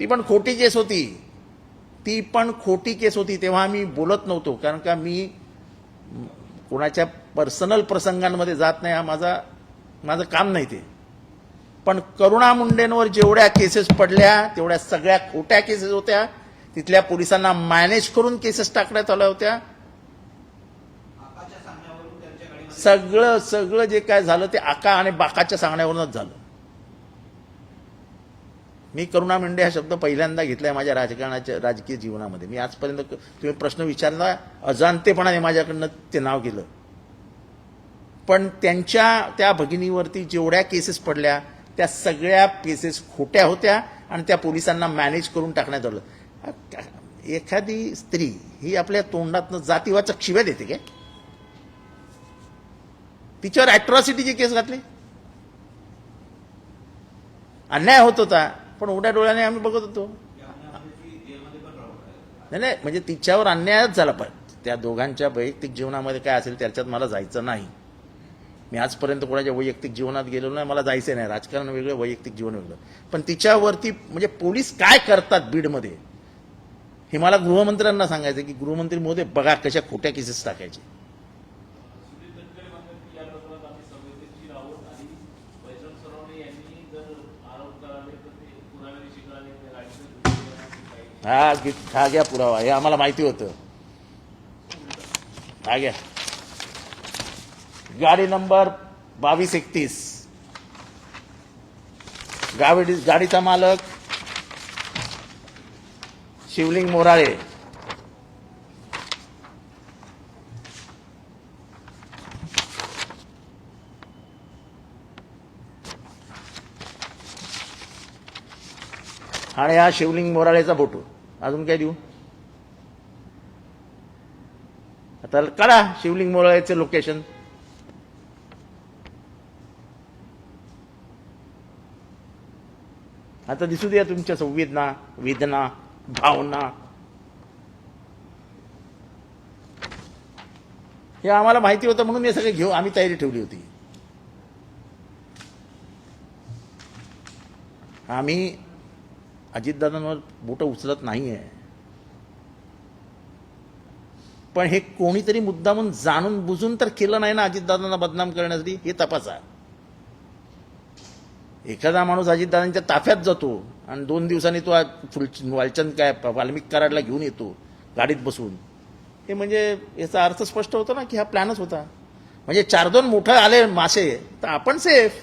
ती पण खोटी केस होती. ती पण खोटी केस होती तेव्हा आम्ही बोलत नव्हतो. कारण का मी म, कोणाच्या पर्सनल प्रसंगांमध्ये जात नाही हा माझा माझं काम नाही ते. पण करुणा मुंडेंवर जेवढ्या केसेस पडल्या तेवढ्या सगळ्या खोट्या केसेस होत्या. तिथल्या पोलिसांना मॅनेज करून केसेस टाकण्यात आल्या होत्या. सगळं सगळं जे काय झालं ते आका आणि बाकाच्या सांगण्यावरूनच झालं. मी करुणा मुंडे हा शब्द पहिल्यांदा घेतलाय माझ्या राजकारणाच्या राजकीय जीवनामध्ये. मी आजपर्यंत तुम्ही प्रश्न विचारला अजाणतेपणाने माझ्याकडनं ते नाव गेलं. पण त्यांच्या त्या भगिनीवरती जेवढ्या केसेस पडल्या त्या सगळ्या केसेस खोट्या होत्या आणि त्या पोलिसांना मॅनेज करून टाकण्यात आलं. एखादी स्त्री ही आपल्या तोंडातनं जातीवाचक शिव्या देते काय तिच्यावर अॅट्रॉसिटीची केस घातली? अन्याय होत होता. पण उड्या डोळ्याने आम्ही बघत होतो. नाही नाही म्हणजे तिच्यावर अन्यायच झाला पण त्या दोघांच्या वैयक्तिक जीवनामध्ये काय असेल त्याच्यात मला जायचं नाही. मी आजपर्यंत कोणाच्या वैयक्तिक जीवनात गेलेलो नाही मला जायचं नाही. राजकारण वेगळं वैयक्तिक जीवन वेगळं. पण तिच्यावरती म्हणजे पोलीस काय करतात बीडमध्ये? हे मला गृहमंत्र्यांना सांगायचं की गृहमंत्री मोदी बघा कशा खोट्या केसेस टाकायचे. हा हा घ्या पुरावा हे आम्हाला माहिती होतं. हा घ्या. गाडी नंबर बावीस एकतीस. गाडी गाडीचा मालक शिवलिंग मोराळे. आणि हा शिवलिंग मोराळेचा फोटो अजून काय देऊ? आता काढा शिवलिंग मोरळ्याचं लोकेशन आता दिसू द्या तुमच्या संवेदना वेदना भावना. हे आम्हाला माहिती होतं म्हणून हे सगळे घेऊ आम्ही तयारी ठेवली होती. आम्ही अजितदादांवर बोटं उचलत नाही आहे पण हे कोणीतरी मुद्दामून जाणून बुजून तर केलं नाही ना अजितदादांना बदनाम करण्यासाठी? हे तपासा. एखादा माणूस अजितदादांच्या ताफ्यात जातो आणि दोन दिवसांनी तो फुल वालचंद काय वाल्मिक कराडला घेऊन येतो गाडीत बसून. हे म्हणजे याचा अर्थ स्पष्ट होतो ना की हा प्लॅनच होता. म्हणजे चार दोन मोठं आले मासे तर आपण सेफ